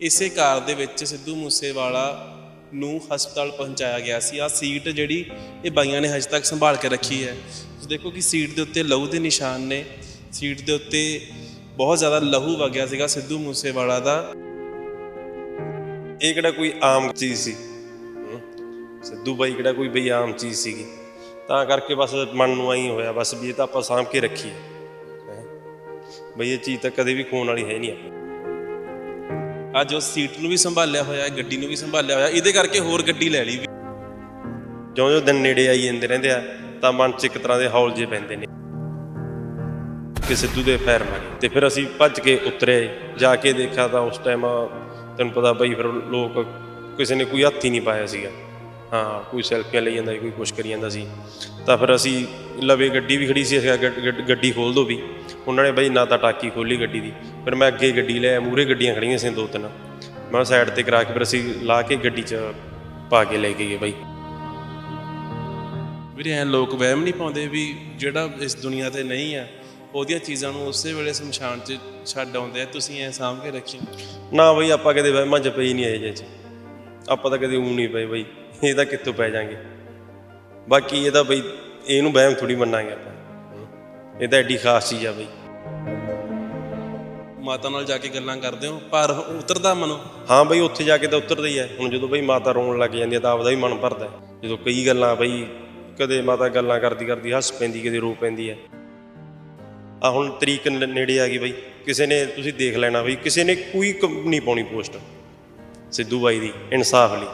ਇਸੇ ਕਾਰ ਦੇ ਵਿੱਚ ਸਿੱਧੂ ਮੂਸੇਵਾਲਾ ਨੂੰ ਹਸਪਤਾਲ ਪਹੁੰਚਾਇਆ ਗਿਆ ਸੀ। ਆ ਸੀਟ ਜਿਹੜੀ ਇਹ ਬਾਈਆਂ ਨੇ ਹਜੇ ਤੱਕ ਸੰਭਾਲ ਕੇ ਰੱਖੀ ਹੈ। ਤੁਸੀਂ ਦੇਖੋ ਕਿ ਸੀਟ ਦੇ ਉੱਤੇ ਲਹੂ ਦੇ ਨਿਸ਼ਾਨ ਨੇ। ਸੀਟ ਦੇ ਉੱਤੇ ਬਹੁਤ ਜ਼ਿਆਦਾ ਲਹੂ ਵਗਿਆ ਸੀਗਾ ਸਿੱਧੂ ਮੂਸੇਵਾਲਾ ਦਾ। ਇਹ ਕਿਹੜਾ ਕੋਈ ਆਮ ਚੀਜ਼ ਸੀ? ਸਿੱਧੂ ਬਾਈ ਕਿਹੜਾ ਕੋਈ ਬਈ ਆਮ ਚੀਜ਼ ਸੀਗੀ? ਤਾਂ ਕਰਕੇ ਬਸ ਮਨ ਨੂੰ ਆਈ ਹੋਇਆ, ਬਸ ਵੀ ਇਹ ਤਾਂ ਆਪਾਂ ਸਾਂਭ ਕੇ ਰੱਖੀਏ ਹੈਂ। ਬਈ ਇਹ ਚੀਜ਼ ਤਾਂ ਕਦੇ ਵੀ ਖੋਣ ਵਾਲੀ ਹੈ ਨਹੀਂ ਆਪਾਂ ਅੱਜ ਉਸ ਸੀਟ ਨੂੰ ਵੀ ਸੰਭਾਲਿਆ ਹੋਇਆ ਹੈ, ਗੱਡੀ ਨੂੰ ਵੀ ਸੰਭਾਲਿਆ ਹੋਇਆ ਇਹਦੇ ਕਰਕੇ ਹੋਰ ਗੱਡੀ ਲੈ ਲਈ ਵੀ। ਜਿਉਂ ਜਿਉਂ ਦਿਨ ਨੇੜੇ ਆਈ ਜਾਂਦੇ ਰਹਿੰਦੇ ਆ, ਤਾਂ ਮਨ 'ਚ ਇੱਕ ਤਰ੍ਹਾਂ ਦੇ ਹੌਲ ਜੇ ਪੈਂਦੇ ਨੇ। ਕਿ ਸਿੱਧੂ ਦੇ ਪੈਰ ਮਾਰੇ ਤੇ ਫਿਰ ਅਸੀਂ ਭੱਜ ਕੇ ਉਤਰੇ। ਜਾ ਕੇ ਦੇਖਿਆ ਤਾਂ ਉਸ ਟਾਈਮ ਤੈਨੂੰ ਪਤਾ ਬਈ ਫਿਰ ਲੋਕ ਕਿਸੇ ਨੇ ਕੋਈ ਹੱਥ ਹੀ ਨਹੀਂ ਪਾਇਆ ਸੀਗਾ। ਹਾਂ ਕੋਈ ਸੈਲਫੀਆਂ ਲਈ ਜਾਂਦਾ ਸੀ ਕੋਈ ਕੁਛ ਕਰੀ ਜਾਂਦਾ ਸੀ। ਤਾਂ ਫਿਰ ਅਸੀਂ ਲਵੇ ਗੱਡੀ ਵੀ ਖੜੀ ਸੀ ਅਸੀਂ ਕਿਹਾ ਗੱਡ- ਗੱਡ- ਗੱਡੀ ਖੋਲ ਦੋ ਵੀ। ਉਹਨਾਂ ਨੇ ਬਈ ਨਾ ਤਾਂ ਟਾਕੀ ਖੋਲੀ ਗੱਡੀ ਦੀ ਫਿਰ ਮੈਂ ਅੱਗੇ ਗੱਡੀ ਲੈ ਮੂਰੇ ਗੱਡੀਆਂ ਖੜੀਆਂ ਸੀ ਦੋ ਤਿੰਨ। ਮੈਂ ਸਾਈਡ ਤੇ ਕਰਾ ਕੇ ਫਿਰ ਅਸੀਂ ਲਾ ਕੇ ਗੱਡੀ 'ਚ ਪਾ ਕੇ ਲੈ ਕੇ ਗਏ ਬਈ। ਵੀਰੇ ਐ ਲੋਕ ਵਹਿਮ ਨਹੀਂ ਪਾਉਂਦੇ ਵੀ ਜਿਹੜਾ ਇਸ ਦੁਨੀਆ ਤੇ ਨਹੀਂ ਆ ਉਹਦੀਆਂ ਚੀਜ਼ਾਂ ਨੂੰ ਉਸੇ ਵੇਲੇ ਸ਼ਮਸ਼ਾਨ 'ਚ ਛੱਡ ਆਉਂਦੇ ਆ। ਤੁਸੀਂ ਐ ਸਾਂਭ ਕੇ ਰੱਖੀ। ਨਾ ਬਈ ਆਪਾਂ ਕਦੇ ਵਹਿਮਾਂ 'ਚ ਪਈ ਨਹੀਂ ਆਏ ਜੇ 'ਚ ਆਪਾਂ ਤਾਂ ਕਦੇ ਊਂ ਨਹੀਂ ਪਏ ਬਈ। ਇਹ ਤਾਂ ਕਿੱਥੋਂ ਪੈ ਜਾਾਂਗੇ ਬਾਕੀ ਇਹ ਤਾਂ ਬਈ ਇਹਨੂੰ ਵਹਿਮ ਥੋੜੀ ਮੰਨਾਂਗੇ ਆਪਾਂ। ਇਹ ਤਾਂ ਐਡੀ ਖਾਸ ਚੀਜ਼ ਆ ਬਈ। ਮਾਤਾ ਨਾਲ ਜਾ ਕੇ ਗੱਲਾਂ ਕਰਦੇ ਹੋ ਪਰ ਉਤਰਦਾ ਮਨੋਂ? ਹਾਂ ਬਈ ਉੱਥੇ ਜਾ ਕੇ ਤਾਂ ਉਤਰਦਾ ਹੀ ਹੈ। ਹੁਣ ਜਦੋਂ ਬਈ ਮਾਤਾ ਰੋਣ ਲੱਗ ਜਾਂਦੀ ਹੈ ਤਾਂ ਆਪਦਾ ਵੀ ਮਨ ਭਰਦਾ। ਜਦੋਂ ਕਈ ਗੱਲਾਂ ਬਈ ਕਦੇ ਮਾਤਾ ਗੱਲਾਂ ਕਰਦੀ ਕਰਦੀ ਹੱਸ ਪੈਂਦੀ ਕਦੇ ਰੋ ਪੈਂਦੀ ਹੈ। ਆ ਹੁਣ ਤਰੀਕ ਨੇੜੇ ਆ ਗਈ ਬਈ। ਕਿਸੇ ਨੇ ਤੁਸੀਂ ਦੇਖ ਲੈਣਾ ਬਈ ਕਿਸੇ ਨੇ ਕੋਈ ਨਹੀਂ ਪਾਉਣੀ ਪੋਸਟ। ਸਿੱਧੂ ਬਾਈ ਦੀ ਇਨਸਾਫ ਲਈ।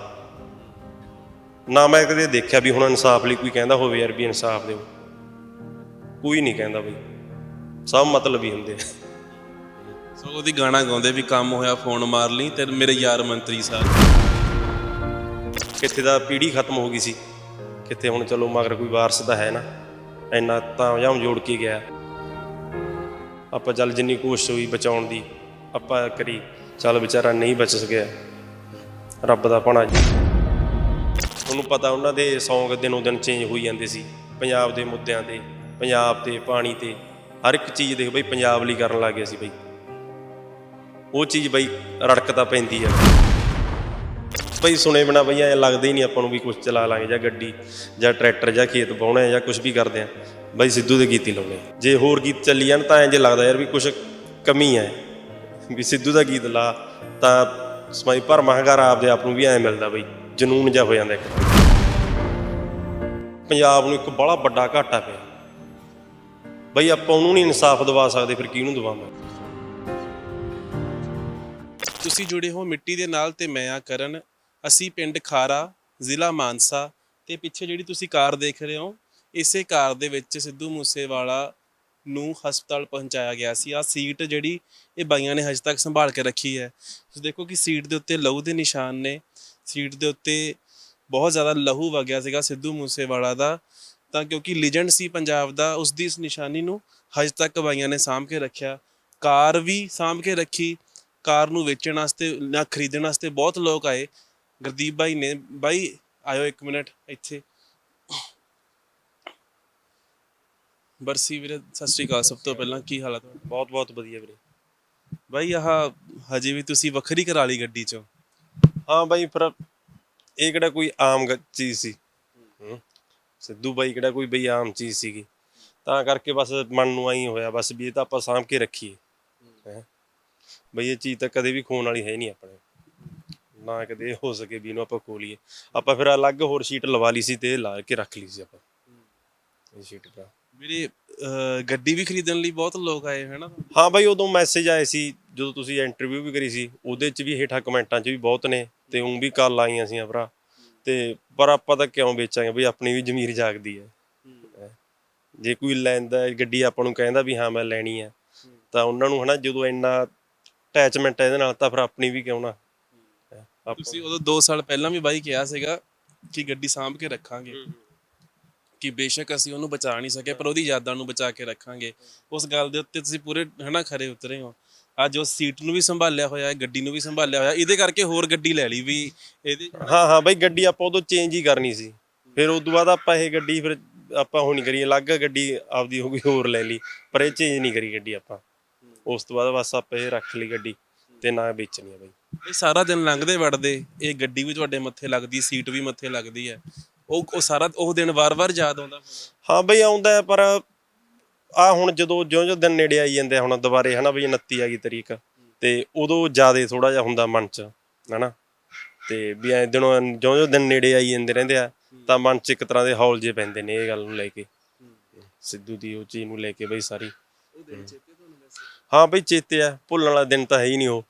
ਨਾ ਮੈਂ ਕਦੇ ਦੇਖਿਆ ਵੀ ਹੁਣ ਇਨਸਾਫ ਲਈ ਕੋਈ ਕਹਿੰਦਾ ਹੋਵੇ ਯਾਰ ਵੀ ਇਨਸਾਫ ਦਿਓ। ਕੋਈ ਨਹੀਂ ਕਹਿੰਦਾ ਬਈ। ਸਭ ਮਤਲਬ ਹੀ ਹੁੰਦੇ ਸੋ ਉਹਦੀ ਗਾਣਾ ਗਾਉਂਦੇ ਵੀ ਕੰਮ ਹੋਇਆ ਫੋਨ ਮਾਰ ਲਈ ਤੇ ਮੇਰੇ ਯਾਰ ਮੰਤਰੀ ਸਾਹਿਬ। ਕਿੱਥੇ ਦਾ ਪੀੜ੍ਹੀ ਖਤਮ ਹੋ ਗਈ ਸੀ। ਕਿੱਥੇ ਹੁਣ ਚਲੋ ਮਗਰ ਕੋਈ ਵਾਰਸ ਤਾਂ ਹੈ ਨਾ। ਇੰਨਾ ਤਾਂ ਜਾਂ ਜੋੜ ਕੇ ਗਿਆ। ਆਪਾਂ ਚੱਲ ਜਿੰਨੀ ਕੋਸ਼ਿਸ਼ ਹੋਈ ਬਚਾਉਣ ਦੀ ਆਪਾਂ ਕਰੀ। ਚੱਲ ਵਿਚਾਰਾ ਨਹੀਂ ਬਚ ਸਕਿਆ। ਰੱਬ ਦਾ ਭਾਣਾ ਜੀ। ਉਹਨੂੰ ਪਤਾ ਉਹਨਾਂ ਦੇ ਸੌਂਗ ਦਿਨੋਂ ਦਿਨ ਚੇਂਜ ਹੋਈ ਜਾਂਦੇ ਸੀ। ਪੰਜਾਬ ਦੇ ਮੁੱਦਿਆਂ ਤੇ, ਪੰਜਾਬ ਤੇ, ਪਾਣੀ ਤੇ, ਹਰ ਇੱਕ ਚੀਜ਼ ਦੇਖ ਬਈ ਪੰਜਾਬ ਲਈ ਕਰਨ ਲੱਗ ਗਏ ਸੀ ਬਈ। ਉਹ ਚੀਜ਼ ਬਈ ਰੜਕ ਤਾਂ ਪੈਂਦੀ ਆ। ਬਈ ਸੁਣੇ ਬਿਨਾ ਬਈ ਐ ਲੱਗਦਾ ਹੀ ਨਹੀਂ ਆਪਾਂ ਨੂੰ ਵੀ ਕੁਝ ਚਲਾ ਲਾਂਗੇ ਜਾਂ ਗੱਡੀ ਜਾਂ ਟਰੈਕਟਰ ਜਾਂ ਖੇਤ ਬਾਉਣਾ ਜਾਂ ਕੁਝ ਵੀ ਕਰਦੇ ਆ। ਬਈ ਸਿੱਧੂ ਦੇ ਗੀਤ ਹੀ ਲਾਉਣੇ ਜੇ ਹੋਰ ਗੀਤ ਚੱਲੀ ਜਾਣ ਤਾਂ ਐਂ ਜੇ ਲੱਗਦਾ ਯਾਰ ਵੀ ਕੁਝ ਕਮੀ ਹੈ ਵੀ ਸਿੱਧੂ ਦਾ ਗੀਤ ਲਾ ਤਾਂ ਸਮਾਈ ਪਰ ਮਹੰਗਾਰਾ ਆਪਦੇ ਆਪ ਨੂੰ ਵੀ ਐ ਮਿਲਦਾ ਬਈ। ਜਨੂਨ ਜਿਹਾ ਹੋ ਜਾਂਦਾ ਇੱਕ। ਪੰਜਾਬ ਨੂੰ ਇੱਕ ਬੜਾ ਵੱਡਾ ਘਾਟਾ ਪਿਆ। ਬਈ ਆਪਾਂ ਉਹਨੂੰ ਨਹੀਂ ਇਨਸਾਫ ਦਿਵਾ ਸਕਦੇ, ਫਿਰ ਕਿਹਨੂੰ ਦਿਵਾਵਾਂਗੇ ਤੁਸੀਂ ਜੁੜੇ ਹੋ ਮਿੱਟੀ ਦੇ ਨਾਲ ਤੇ ਮੈਂ ਆ ਕਰਨ। ਅਸੀਂ ਪਿੰਡ ਖਾਰਾ, ਜ਼ਿਲ੍ਹਾ ਮਾਨਸਾ ਤੇ ਪਿੱਛੇ ਜਿਹੜੀ ਤੁਸੀਂ ਕਾਰ ਦੇਖ ਰਹੇ ਹੋ, ਇਸੇ ਕਾਰ ਦੇ ਵਿੱਚ ਸਿੱਧੂ ਮੂਸੇਵਾਲਾ ਨੂੰ ਹਸਪਤਾਲ ਪਹੁੰਚਾਇਆ ਗਿਆ ਸੀ। ਆ ਸੀਟ ਜਿਹੜੀ ਇਹ ਬਾਈਆਂ ਨੇ ਹਜੇ ਤੱਕ ਸੰਭਾਲ ਕੇ ਰੱਖੀ ਹੈ। ਤੁਸੀਂ ਦੇਖੋ ਕਿ ਸੀਟ ਦੇ ਉੱਤੇ ਲਹੂ ਦੇ ਨਿਸ਼ਾਨ ਨੇ। ਸੀਟ ਦੇ ਉੱਤੇ ਬਹੁਤ ਜ਼ਿਆਦਾ ਲਹੂ ਵਗਿਆ ਸੀਗਾ ਸਿੱਧੂ ਮੂਸੇਵਾਲਾ ਦਾ ਤਾਂ ਕਿਉਂਕਿ ਲੀਜੈਂਡ ਸੀ ਪੰਜਾਬ ਦਾ ਉਸ ਦੀ ਇਸ ਨਿਸ਼ਾਨੀ ਨੂੰ ਹਜੇ ਤੱਕ ਬਾਈਆਂ ਨੇ ਸਾਂਭ ਕੇ ਰੱਖਿਆ। ਕਾਰ ਵੀ ਸਾਂਭ ਕੇ ਰੱਖੀ ਕਾਰ ਨੂੰ ਵੇਚਣ ਵਾਸਤੇ ਜਾਂ ਖਰੀਦਣ ਵਾਸਤੇ ਬਹੁਤ ਲੋਕ ਆਏ। ਗੁਰਦੀਪ ਬਾਈ ਨੇ ਬਾਈ ਆਇਓ 1 ਮਿੰਟ ਇੱਥੇ। ਬਰਸੀ ਵੀਰੇ ਸਤਿ ਸ਼੍ਰੀ ਅਕਾਲ। ਸਭ ਤੋਂ ਪਹਿਲਾਂ ਕੀ ਹਾਲ ਹੈ ਤੁਹਾਡਾ? ਬਹੁਤ ਬਹੁਤ ਵਧੀਆ ਵੀਰੇ। ਬਾਈ ਆਹ ਹਜੇ ਵੀ ਤੁਸੀਂ ਵੱਖਰੀ ਕਰਾ ਲਈ ਗੱਡੀ ਚੋਂ? ਹਾਂ ਬਾਈ, ਫਿਰ ਇਹ ਕਿਹੜਾ ਕੋਈ ਆਮ ਗ- ਚੀਜ਼ ਸੀ? ਹਮ। ਸਿੱਧੂ ਬਾਈ ਕਿਹੜਾ ਕੋਈ ਬਈ ਆਮ ਚੀਜ਼ ਸੀਗੀ? ਤਾਂ ਕਰਕੇ ਬਸ ਮਨ ਨੂੰ ਆਈ ਹੋਇਆ, ਬਸ ਵੀ ਇਹ ਤਾਂ ਆਪਾਂ ਸਾਂਭ ਕੇ ਰੱਖੀਏ। ਹੈਂ। ਬਈ ਇਹ ਚੀਜ਼ ਤਾਂ ਕਦੇ ਵੀ ਖੋਣ ਵਾਲੀ ਹੈ ਨਹੀਂ ਆਪਣੇ। ਨਾ ਕਦੇ ਇਹ ਹੋ ਸਕੇ ਵੀ ਇਹਨੂੰ ਆਪਾਂ ਖੋ ਲਈਏ ਆਪਾਂ ਫਿਰ ਅਲੱਗ ਹੋਰ ਸ਼ੀਟ ਲਵਾ ਲਈ ਸੀ ਤੇ ਇਹ ਲਾ ਕੇ ਰੱਖ ਲਈ ਸੀ ਆਪਾਂ। ਇਹ ਸ਼ੀਟ ਦਾ ਵੀਰੇ ਅਹ, ਗੱਡੀ ਵੀ ਖਰੀਦਣ ਲਈ ਬਹੁਤ ਲੋਕ ਆਏ ਹੈ ਨਾ ਹਾਂ ਬਾਈ ਉਦੋਂ ਮੈਸੇਜ ਆਏ ਸੀ ਜਦੋਂ ਤੁਸੀਂ ਇੰਟਰਵਿਊ ਵੀ ਕਰੀ ਸੀ ਉਹਦੇ 'ਚ ਵੀ ਹੇਠਾਂ ਕਮੈਂਟਾਂ 'ਚ ਵੀ ਬਹੁਤ ਨੇ ਤੇ ਉਂ ਵੀ ਕਾਲ ਆਈਆਂ ਸੀ ਭਰਾ। ਤੇ ਪਰ ਆਪਾਂ ਤਾਂ ਕਿਉਂ ਵੇਚਾਂਗੇ ਬਈ ਆਪਣੀ ਵੀ ਜ਼ਮੀਰ ਜਾਗਦੀ ਹੈ। ਜੇ ਕੋਈ ਲੈਂਦਾ ਹੈ ਗੱਡੀ ਆਪਾਂ ਨੂੰ ਕਹਿੰਦਾ ਵੀ ਹਾਂ ਮੈਂ ਲੈਣੀ ਹੈ ਤਾਂ ਉਹਨਾਂ ਨੂੰ ਹਨਾ ਜਦੋਂ ਇੰਨਾ ਅਟੈਚਮੈਂਟ ਹੈ ਇਹਦੇ ਨਾਲ ਤਾਂ ਫਿਰ ਆਪਣੀ ਵੀ ਕਿਉਂ ਨਾ। ਆਪਾਂ- ਤੁਸੀਂ ਉਦੋਂ 2 ਸਾਲ ਪਹਿਲਾਂ ਵੀ ਬਾਈ ਕਿਹਾ ਸੀਗਾ ਕਿ ਗੱਡੀ ਸਾਂਭ ਕੇ ਰੱਖਾਂਗੇ। ਕਿ ਬੇਸ਼ੱਕ ਅਸੀਂ ਉਹਨੂੰ ਬਚਾ ਨਹੀਂ ਸਕੇ ਪਰ ਉਹਦੀ ਯਾਦਾਂ ਨੂੰ ਬਚਾ ਕੇ ਰੱਖਾਂਗੇ। ਉਸ ਗੱਲ ਦੇ ਉੱਤੇ ਤੁਸੀਂ ਪੂਰੇ ਹਨਾ ਖਰੇ ਉਤਰੇ ਹੋ। ਅੱਜ ਉਸ ਸੀਟ ਨੂੰ ਵੀ ਸੰਭਾਲਿਆ ਹੋਇਆ ਹੈ ਗੱਡੀ ਨੂੰ ਵੀ ਸੰਭਾਲਿਆ ਹੋਇਆ ਇਹਦੇ ਕਰਕੇ ਹੋਰ ਗੱਡੀ ਲੈ ਲਈ ਵੀ ਇਹਦੇ ਹਾਂ ਹਾਂ ਬਈ ਗੱਡੀ ਆਪਾਂ ਉਦੋਂ ਚੇਂਜ ਹੀ ਕਰਨੀ ਸੀ। ਫਿਰ ਉਸ ਤੋਂ ਬਾਅਦ ਆਪਾਂ ਇਹ ਗੱਡੀ ਫਿਰ ਆਪਾਂ ਹੁਣ ਨਹੀਂ ਕਰੀ ਅਲੱਗ ਗੱਡੀ ਆਪਦੀ ਹੋ ਗਈ ਹੋਰ ਲੈ ਲਈ। ਪਰ ਇਹ ਚੇਂਜ ਨਹੀਂ ਕਰੀ ਗੱਡੀ ਆਪਾਂ। ਉਸ ਤੋਂ ਬਾਅਦ ਬਸ ਆਪਾਂ ਇਹ ਰੱਖ ਲਈ ਗੱਡੀ ਤੇ ਨਾ ਵੇਚਣੀ ਆ ਬਾਈ। ਇਹ ਸਾਰਾ ਦਿਨ ਲੰਘਦੇ ਵੜਦੇ ਇਹ ਗੱਡੀ ਵੀ ਤੁਹਾਡੇ ਮੱਥੇ ਲੱਗਦੀ ਸੀਟ ਵੀ ਮੱਥੇ ਲੱਗਦੀ ਹੈ। ਉਹ ਉਹ ਸਾਰਾ ਉਹ ਦਿਨ ਵਾਰ-ਵਾਰ ਯਾਦ ਆਉਂਦਾ ਹੋਣਾ। ਹਾਂ ਬਈ ਆਉਂਦਾ ਹੈ ਪਰ ਆ ਹੁਣ ਜਦੋਂ ਜਿਉਂ-ਜਿਉਂ ਦਿਨ ਨੇੜੇ ਆਈ ਜਾਂਦੇ ਆ ਹੁਣ ਦੁਬਾਰੇ ਹਨਾ ਬਈ 29 ਆ ਗਈ ਤਰੀਕ ਤੇ ਉਦੋਂ ਜ਼ਿਆਦਾ ਥੋੜਾ ਜਿਹਾ ਹੁੰਦਾ ਮਨ 'ਚ ਹਨਾ। ਤੇ ਵੀ ਐ ਦਿਨੋਂ ਜਿਉਂ-ਜਿਉਂ ਦਿਨ ਨੇੜੇ ਆਈ ਜਾਂਦੇ ਰਹਿੰਦੇ ਆ ਤਾਂ ਮਨ 'ਚ ਇੱਕ ਤਰ੍ਹਾਂ ਦੇ ਹੌਲ ਜੇ ਪੈਂਦੇ ਨੇ ਇਹ ਗੱਲ ਨੂੰ ਲੈ ਕੇ। ਸਿੱਧੂ ਦੀ ਉਹ ਚੀਜ਼ ਨੂੰ ਲੈ ਕੇ ਬਈ ਸਾਰੀ। ਉਹ ਦਿਨ ਚੇਤੇ ਤੁਹਾਨੂੰ ਵੈਸੇ? ਹਾਂ ਬਈ ਚੇਤੇ ਆ ਭੁੱਲਣ ਵਾਲਾ ਦਿਨ ਤਾਂ ਹੈ ਹੀ ਨਹੀਂ ਉਹ।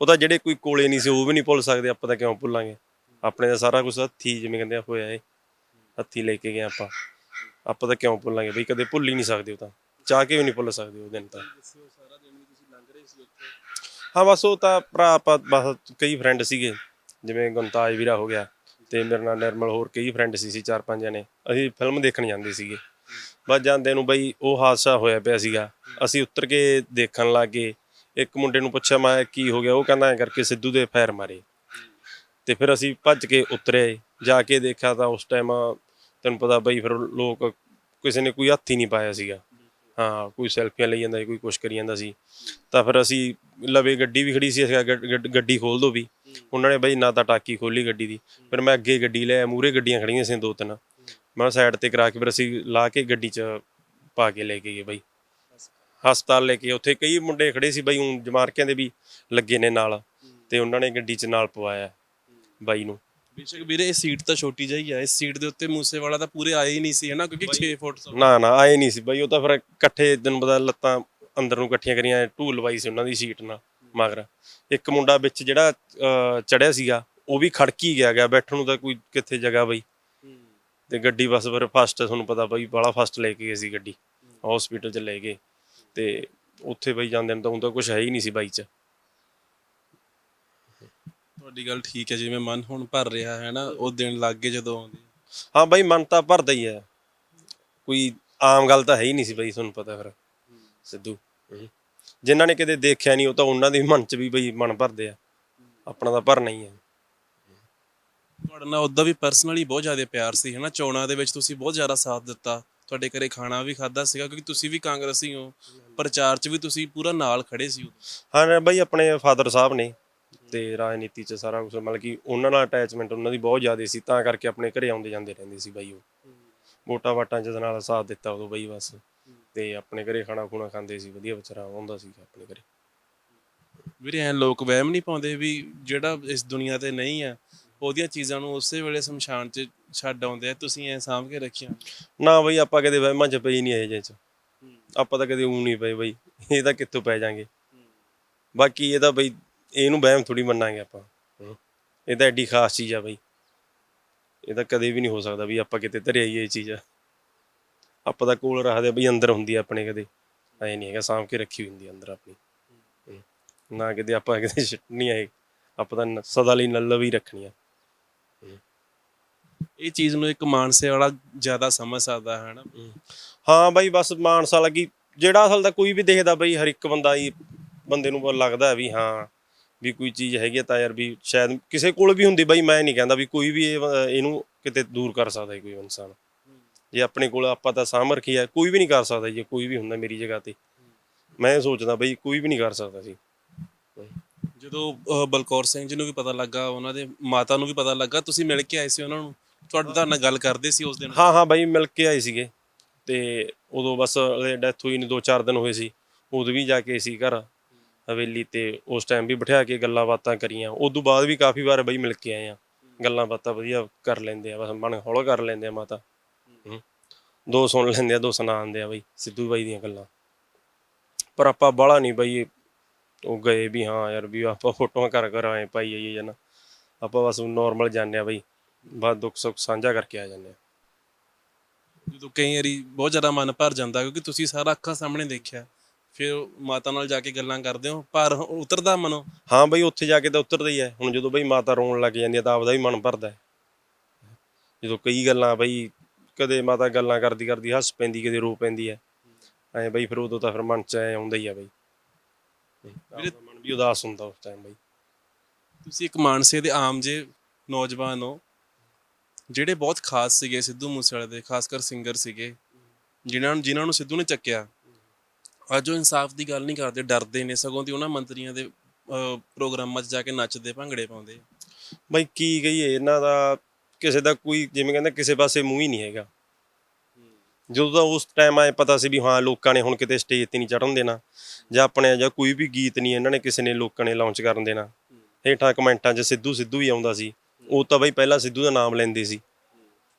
ਉਹ ਤਾਂ ਜਿਹੜੇ ਕੋਈ ਕੋਲੇ ਨਹੀਂ ਸੀ ਉਹ ਵੀ ਨਹੀਂ ਭੁੱਲ ਸਕਦੇ ਆਪਾਂ ਤਾਂ ਕਿਉਂ ਭੁੱਲਾਂਗੇ? ਆਪਣੇ ਦਾ ਸਾਰਾ ਕੁਝ ਹੱਥੀ ਜਿਵੇਂ ਕਹਿੰਦੇ ਆ, ਹੋਇਆ ਏ। ਹੱਥੀ ਲੈ ਕੇ ਗਏ ਆਪਾਂ। ਆਪਾਂ ਤਾਂ ਕਿਉਂ ਭੁੱਲਾਂਗੇ ਬਈ? ਕਦੇ ਭੁੱਲ ਹੀ ਨਹੀਂ ਸਕਦੇ ਉਹ ਤਾਂ। ਚਾਹ ਕੇ ਵੀ ਨਹੀਂ ਭੁੱਲ ਸਕਦੇ ਉਹ ਦਿਨ ਤਾਂ। ਹਾਂ, ਬਸ ਉਹ ਤਾਂ ਭਰਾ ਆਪਾਂ ਬਸ ਕਈ ਫਰੈਂਡ ਸੀਗੇ। ਜਿਵੇਂ ਗੁੰਤਾਜ ਵੀਰਾ ਹੋ ਗਿਆ ਤੇ ਮੇਰੇ ਨਾਲ ਨਿਰਮਲ ਹੋਰ ਕਈ ਫਰੈਂਡ ਸੀ ਸੀ ਚਾਰ ਪੰਜ ਜਣੇ। ਅਸੀਂ ਫਿਲਮ ਦੇਖਣ ਜਾਂਦੇ ਸੀਗੇ। ਬਸ ਜਾਂਦੇ ਨੂੰ ਬਈ ਉਹ ਹਾਦਸਾ ਹੋਇਆ ਪਿਆ ਸੀਗਾ। ਅਸੀਂ ਉੱਤਰ ਕੇ ਦੇਖਣ ਲੱਗੇ ਇੱਕ ਮੁੰਡੇ ਨੂੰ ਪੁੱਛਿਆ, ਮੈਂ ਕੀ ਹੋ ਗਿਆ? ਉਹ ਕਹਿੰਦਾ, ਐ ਕਰਕੇ ਸਿੱਧੂ ਦੇ ਫੈਰ ਮਾਰੇ। ਤੇ ਫਿਰ ਅਸੀਂ ਭੱਜ ਕੇ ਉਤਰੇ ਜਾ। ਕੇ ਦੇਖਿਆ ਤਾਂ ਉਸ ਟਾਈਮ ਤੈਨੂੰ ਪਤਾ ਬਈ ਫਿਰ ਲੋਕ ਕਿਸੇ ਨੇ ਕੋਈ ਹੱਥ ਹੀ ਨਹੀਂ ਪਾਇਆ ਸੀਗਾ। ਹਾਂ, ਕੋਈ ਸੈਲਫੀਆਂ ਲਈ ਜਾਂਦਾ ਸੀ, ਕੋਈ ਕੁਛ ਕਰੀ ਜਾਂਦਾ ਸੀ। ਤਾਂ ਫਿਰ ਅਸੀਂ ਲਵੇ ਗੱਡੀ ਵੀ ਖੜੀ ਸੀ, ਅਸੀਂ ਕਿਹਾ ਗੱਡ- ਗੱਡ- ਗੱਡੀ ਖੋਲ ਦੋ ਵੀ। ਉਹਨਾਂ ਨੇ ਬਈ ਨਾ ਤਾਂ ਟਾਕੀ ਖੋਲੀ ਗੱਡੀ ਦੀ। ਫਿਰ ਮੈਂ ਅੱਗੇ ਗੱਡੀ ਲੈ ਮੂਰੇ ਗੱਡੀਆਂ ਖੜੀਆਂ ਸੀ ਦੋ ਤਿੰਨ। ਮੈਂ ਸਾਈਡ ਤੇ ਕਰਾ ਕੇ ਫਿਰ ਅਸੀਂ ਲਾ ਕੇ ਗੱਡੀ 'ਚ ਪਾ ਕੇ ਲੈ ਕੇ ਗਏ ਬਈ। ਹਸਪਤਾਲ ਲੈ ਕੇ ਉੱਥੇ ਕਈ ਮੁੰਡੇ ਖੜੇ ਸੀ ਬਈ ਉਂ ਜਮਾਰਕਿਆਂ ਦੇ ਵੀ ਲੱਗੇ ਨੇ ਨਾਲ। ਤੇ ਉਹਨਾਂ ਨੇ ਗੱਡੀ 'ਚ ਨਾਲ ਪਵਾਇਆ। ਬਾਈ ਨੂੰ। ਬੇਸ਼ੱਕ ਵੀਰੇ ਇਹ ਸੀਟ ਤਾਂ ਛੋਟੀ ਜਿਹੀ ਆ। ਇਸ ਸੀਟ ਦੇ ਉੱਤੇ ਮੂਸੇ ਵਾਲਾ ਤਾਂ ਪੂਰੇ ਆਏ ਹੀ ਨਹੀਂ ਸੀ ਹਨਾ? ਕਿਉਂਕਿ 6 ਫੁੱਟ ਤੋਂ ਨਾ ਨਾ ਆਏ ਨਹੀਂ ਸੀ। ਬਾਈ ਉਹ ਤਾਂ ਫਿਰ ਇਕੱਠੇ ਦਿਨ ਬਦਾ ਲੱਤਾਂ ਅੰਦਰ ਨੂੰ ਇਕੱਠੀਆਂ ਕਰੀਆਂ ਢੂਲ ਲਵਾਈ ਸੀ ਉਹਨਾਂ ਦੀ ਸੀਟ ਨਾਲ ਮਗਰ। ਇੱਕ ਮੁੰਡਾ ਵਿੱਚ ਜਿਹੜਾ ਚੜਿਆ ਸੀਗਾ ਉਹ ਵੀ ਖੜਕੀ ਗਿਆ ਗਿਆ ਬੈਠਣ ਨੂੰ ਤਾਂ ਕੋਈ ਕਿੱਥੇ ਜਗ੍ਹਾ ਬਈ। ਤੇ ਗੱਡੀ ਬਸ ਫਿਰ ਫਸਟ ਤੁਹਾਨੂੰ ਪਤਾ ਬਈ ਬੜਾ ਫਸਟ ਲੈ ਕੇ ਗਏ ਸੀ ਗੱਡੀ ਹਸਪੀਟਲ ਚ ਲੈ ਗਏ। ਤੇ ਉੱਥੇ ਬਈ ਜਾਂਦੇ ਨੂੰ ਤਾਂ ਹੁੰਦਾ ਕੁਝ ਹੈ ਹੀ ਨਹੀਂ ਸੀ ਬਾਈ ਚ। ਤੁਹਾਡੀ ਗੱਲ ਠੀਕ ਹੈ ਜਿਵੇਂ ਮਨ ਹੁਣ ਭਰ ਰਿਹਾ ਹੈ ਨਾ ਉਹ ਦਿਨ ਲੱਗ ਗਏ ਜਦੋਂ ਆਉਂਦੇ ਹਾਂ ਬਾਈ ਮਨ ਤਾਂ ਭਰਦਾ ਹੀ ਹੈ। ਕੋਈ ਆਮ ਗੱਲ ਤਾਂ ਹੈ ਹੀ ਨਹੀਂ ਸੀ ਬਾਈ ਤੁਹਾਨੂੰ ਪਤਾ ਫਿਰ। ਸਿੱਧੂ। ਜਿਨ੍ਹਾਂ ਨੇ ਕਦੇ ਦੇਖਿਆ ਨਹੀਂ ਉਹ ਤਾਂ ਉਹਨਾਂ ਦੇ ਮਨ ਚ ਵੀ ਬਈ ਮਨ ਭਰਦੇ ਆ। ਆਪਣਾ ਤਾਂ ਭਰਨਾ ਹੀ ਹੈ। ਤੁਹਾਡੇ ਨਾਲ ਉਦਾਂ ਵੀ ਪਰਸਨਲੀ ਬਹੁਤ ਜ਼ਿਆਦਾ ਪਿਆਰ ਸੀ ਹਨਾ? ਚੋਣਾਂ ਦੇ ਵਿੱਚ ਤੁਸੀਂ ਬਹੁਤ ਜ਼ਿਆਦਾ ਸਾਥ ਦਿੱਤਾ। ਤੁਹਾਡੇ ਘਰੇ ਖਾਣਾ ਵੀ ਖਾਦਾ ਸੀਗਾ ਕਿਉਂਕਿ ਤੁਸੀਂ ਵੀ ਕਾਂਗਰਸੀ ਹੋ। ਪ੍ਰਚਾਰ 'ਚ ਵੀ ਤੁਸੀਂ ਪੂਰਾ ਨਾਲ ਖੜੇ ਸੀ ਉਦੋਂ। ਹਾਂ ਬਾਈ ਆਪਣੇ ਫਾਦਰ ਸਾਹਿਬ ਨੇ ਤੇ ਰਾਜਨੀਤੀ ਚ ਸਾਰਾ ਕੁਝ ਮਤਲਬ ਕਿ ਉਹਨਾਂ ਨਾਲ ਅਟੈਚਮੈਂਟ ਉਹਨਾਂ ਦੀ ਬਹੁਤ ਜ਼ਿਆਦਾ ਸੀ ਤਾਂ ਕਰਕੇ ਆਪਣੇ ਘਰੇ ਆਉਂਦੇ ਜਾਂਦੇ ਰਹਿੰਦੇ ਸੀ ਬਾਈ ਉਹ। ਵੋਟਾਂ ਵਾਟਾਂ ਚ ਨਾਲ ਸਾਥ ਦਿੱਤਾ ਉਦੋਂ ਬਾਈ ਬਸ। ਤੇ ਆਪਣੇ ਘਰੇ ਖਾਣਾ ਖੁਣਾ ਖਾਂਦੇ ਸੀ ਵਧੀਆ ਵਿਚਾਰਾ ਆਉਂਦਾ ਸੀ ਆਪਣੇ ਘਰੇ। ਵੀਰੇ ਐ ਲੋਕ ਵਹਿਮ ਨਹੀਂ ਪਾਉਂਦੇ ਵੀ ਜਿਹੜਾ ਇਸ ਦੁਨੀਆ ਤੇ ਨਹੀਂ ਆ ਉਹਦੀਆਂ ਚੀਜ਼ਾਂ ਨੂੰ ਉਸੇ ਵੇਲੇ ਸ਼ਮਸ਼ਾਨ 'ਚ ਛੱਡ ਆਉਂਦੇ ਆ ਤੁਸੀਂ ਐ ਸਾਂਭ ਕੇ ਰੱਖਿਆ? ਨਾ ਬਈ ਆਪਾਂ ਕਦੇ ਵਹਿਮਾਂ ਚ ਪਈ ਨਹੀਂ ਇਹ ਜੇ ਚ। ਆਪਾਂ ਤਾਂ ਕਦੇ ਊਂ ਨਹੀਂ ਪਏ ਬਈ ਇਹ ਤਾਂ ਕਿੱਥੋਂ ਪੈ ਜਾਾਂਗੇ। ਬਾਕੀ ਇਹ ਤਾਂ ਬਈ ਇਹਨੂੰ ਵਹਿਮ ਥੋੜੀ ਮੰਨਾਂਗੇ ਆਪਾਂ। ਇਹ ਤਾਂ ਐਡੀ ਖਾਸ ਚੀਜ਼ ਆ ਬਈ। ਇਹ ਤਾਂ ਕਦੇ ਵੀ ਨਹੀਂ ਹੋ ਸਕਦਾ ਵੀ ਆਪਾਂ ਕਿਤੇ ਧਰਿਆ ਹੀ ਇਹ ਚੀਜ਼। ਆਪਾਂ ਤਾਂ ਕੋਲ ਰੱਖਦੇ ਆ ਬਈ ਅੰਦਰ ਹੁੰਦੀ ਆ ਆਪਣੇ ਕਦੇ। ਐ ਨਹੀਂ ਹੈਗਾ ਸਾਂਭ ਕੇ ਰੱਖੀ ਹੋਈ ਹੁੰਦੀ ਆ ਅੰਦਰ ਆਪਣੀ। ਨਾ ਕਿਤੇ ਆਪਾਂ ਕਿਤੇ ਛੱਡਣੀ ਆਏ। ਆਪਾਂ ਤਾਂ ਨ- ਸਦਾ ਲਈ ਨੱਲ ਵੀ ਰੱਖਣੀ ਆ। ਇਹ ਚੀਜ਼ ਨੂੰ ਇੱਕ ਮਾਨਸੇ ਵਾਲਾ ਜ਼ਿਆਦਾ ਸਮਝ ਸਕਦਾ ਹੈ ਹਨਾ? ਹਾਂ। ਬਾਈ ਬਸ ਮਾਨਸਾ ਲੱਗੀ ਜਿਹੜਾ ਅਸਲ ਦਾ ਕੋਈ ਵੀ ਦੇਖਦਾ ਬਈ ਹਰ ਇੱਕ ਬੰਦਾ ਹੀ ਬੰਦੇ ਨੂੰ ਲੱਗਦਾ ਵੀ ਹਾਂ ਵੀ ਕੋਈ ਚੀਜ਼ ਹੈਗੀ ਆ ਤਾਂ ਯਾਰ ਵੀ ਸ਼ਾਇਦ ਕਿਸੇ ਕੋਲ ਵੀ ਹੁੰਦੀ ਬਾਈ ਮੈਂ ਨਹੀਂ ਕਹਿੰਦਾ ਵੀ ਕੋਈ ਵੀ ਇਹ ਇਹਨੂੰ ਕਿਤੇ ਦੂਰ ਕਰ ਸਕਦਾ ਹੈ ਕੋਈ ਇਨਸਾਨ। ਜੇ ਆਪਣੇ ਕੋਲ ਆਪਾਂ ਤਾਂ ਸਾਂਭ ਰੱਖੀ ਆ ਕੋਈ ਵੀ ਨਹੀਂ ਕਰ ਸਕਦਾ ਜੇ ਕੋਈ ਵੀ ਹੁੰਦਾ ਮੇਰੀ ਜਗ੍ਹਾ ਤੇ। ਮੈਂ ਇਹ ਸੋਚਦਾ ਬਈ ਕੋਈ ਵੀ ਨਹੀਂ ਕਰ ਸਕਦਾ ਸੀ ਜਦੋਂ ਅਹ, ਬਲਕੌਰ ਸਿੰਘ ਜੀ ਨੂੰ ਵੀ ਪਤਾ ਲੱਗਾ ਉਹਨਾਂ ਦੇ ਮਾਤਾ ਨੂੰ ਵੀ ਪਤਾ ਲੱਗਾ ਤੁਸੀਂ ਮਿਲ ਕੇ ਆਏ ਸੀ ਉਹਨਾਂ ਨੂੰ? ਤੁਹਾਡੇ ਨਾਲ ਗੱਲ ਕਰਦੇ ਸੀ ਉਸ ਦਿਨ? ਹਾਂ ਹਾਂ ਬਾਈ ਮਿਲ ਕੇ ਆਏ ਸੀਗੇ। ਤੇ ਉਦੋਂ ਬਸ ਡੈਥ ਹੋਈ ਨਹੀਂ ਦੋ ਚਾਰ ਦਿਨ ਹੋਏ ਸੀ। ਉਦੋਂ ਵੀ ਜਾ ਕੇ ਸੀ ਘਰ। ਹਵੇਲੀ ਤੇ ਉਸ ਟਾਈਮ ਵੀ ਬਿਠਾ ਕੇ ਗੱਲਾਂ ਬਾਤਾਂ ਕਰੀਆਂ। ਉਦੋਂ ਬਾਅਦ ਵੀ ਕਾਫੀ ਵਾਰ ਬਈ ਮਿਲ ਕੇ ਆਏ ਆ ਗੱਲਾਂ ਬਾਤਾਂ ਵਧੀਆ ਕਰ ਲੈਂਦੇ ਆ ਬਸ ਮਨ ਹੌਲਾ ਕਰ ਲੈਂਦੇ ਆ ਮਾਤਾ। ਦੋ ਸੁਣ ਲੈਂਦੇ ਆ ਦੋ ਸੁਣਾ ਦਿੰਦੇ ਆ ਬਈ ਸਿੱਧੂ ਬਾਈ ਦੀਆਂ ਗੱਲਾਂ। ਪਰ ਆਪਾਂ ਬਾਹਲਾ ਨਹੀਂ ਬਈ ਉਹ ਗਏ ਵੀ ਹਾਂ ਯਾਰ ਵੀ ਆਪਾਂ ਫੋਟੋਆਂ ਕਰ ਕਰ ਆਏ ਪਾਈ ਆਈਏ ਜਨਾ ਆਪਾਂ ਬਸ ਨਾਰਮਲ ਜਾਂਦੇ ਆ ਬਈ ਬਸ ਦੁੱਖ ਸੁੱਖ ਸਾਂਝਾ ਕਰਕੇ ਆ ਜਾਂਦੇ ਆ। ਜਦੋਂ ਕਈ ਵਾਰੀ ਬਹੁਤ ਜ਼ਿਆਦਾ ਮਨ ਭਰ ਜਾਂਦਾ ਕਿਉਂਕਿ ਤੁਸੀਂ ਸਾਰਾ ਅੱਖਾਂ ਸਾਹਮਣੇ ਦੇਖਿਆ। ਫਿਰ ਮਾਤਾ ਨਾਲ ਜਾ ਕੇ ਗੱਲਾਂ ਕਰਦੇ ਹੋ ਪਰ ਉਤਰਦਾ ਮਨੋਂ? ਹਾਂ ਬਈ ਉੱਥੇ ਜਾ ਕੇ ਤਾਂ ਉਤਰਦਾ ਹੀ ਹੈ। ਹੁਣ ਜਦੋਂ ਬਈ ਮਾਤਾ ਰੋਣ ਲੱਗ ਜਾਂਦੀ ਹੈ ਤਾਂ ਆਪਦਾ ਵੀ ਮਨ ਭਰਦਾ ਹੈ। ਜਦੋਂ ਕਈ ਗੱਲਾਂ ਬਈ ਕਦੇ ਮਾਤਾ ਗੱਲਾਂ ਕਰਦੀ ਕਰਦੀ ਹੱਸ ਪੈਂਦੀ ਕਦੇ ਰੋ ਪੈਂਦੀ ਹੈ। ਐ ਬਈ ਫਿਰ ਉਦੋਂ ਤਾਂ ਫਿਰ ਮਨ ਚ ਐ ਆਉਂਦਾ ਹੀ ਆ ਬਈ। ਵੀਰੇ ਮਨ ਵੀ ਉਦਾਸ ਹੁੰਦਾ ਉਸ ਟਾਈਮ ਬਈ। ਤੁਸੀਂ ਇੱਕ ਮਾਨਸੇ ਦੇ ਆਮ ਜੇ ਨੌਜਵਾਨ ਹੋ ਜਿਹੜੇ ਬਹੁਤ ਖਾਸ ਸੀਗੇ ਸਿੱਧੂ ਮੂਸੇਵਾਲੇ ਦੇ ਖਾਸ ਕਰ ਸਿੰਗਰ ਸੀਗੇ ਜਿਨ੍ਹਾਂ ਨੂੰ ਜਿਨ੍ਹਾਂ ਨੂੰ ਸਿੱਧੂ ਨੇ ਚੱਕਿਆ। ਅੱਜ ਉਹ ਇਨਸਾਫ ਦੀ ਗੱਲ ਨਹੀਂ ਕਰਦੇ, ਡਰਦੇ ਨੇ ਸਗੋਂ ਦੀ ਉਹਨਾਂ ਮੰਤਰੀਆਂ ਦੇ ਪ੍ਰੋਗਰਾਮਾਂ 'ਚ ਜਾ ਕੇ ਨੱਚਦੇ, ਭੰਗੜੇ ਪਾਉਂਦੇ ਬਈ ਕੀ ਕਹੀਏ, ਇਹਨਾਂ ਦਾ ਕਿਸੇ ਦਾ ਕੋਈ, ਜਿਵੇਂ ਕਹਿੰਦਾ ਕਿਸੇ ਪਾਸੇ ਮੂੰਹ ਹੀ ਨਹੀਂ ਹੈਗਾ। ਜਦੋਂ ਤਾਂ ਉਸ ਟਾਈਮ ਆਏ ਪਤਾ ਸੀ ਵੀ ਹਾਂ, ਲੋਕਾਂ ਨੇ ਹੁਣ ਕਿਤੇ ਸਟੇਜ ਤੇ ਨਹੀਂ ਚੜਨ ਦੇਣਾ। ਜਾਂ ਆਪਣੇ ਜਾਂ ਕੋਈ ਵੀ ਗੀਤ ਨਹੀਂ, ਇਹਨਾਂ ਨੇ ਕਿਸੇ ਨੇ ਲੋਕਾਂ ਨੇ ਲਾਂਚ ਕਰਨ ਦੇਣਾ। ਹੇਠਾਂ ਕਮੈਂਟਾਂ 'ਚ ਸਿੱਧੂ ਸਿੱਧੂ ਹੀ ਆਉਂਦਾ ਸੀ। ਉਹ ਤਾਂ ਬਈ ਪਹਿਲਾਂ ਸਿੱਧੂ ਦਾ ਨਾਮ ਲੈਂਦੇ ਸੀ।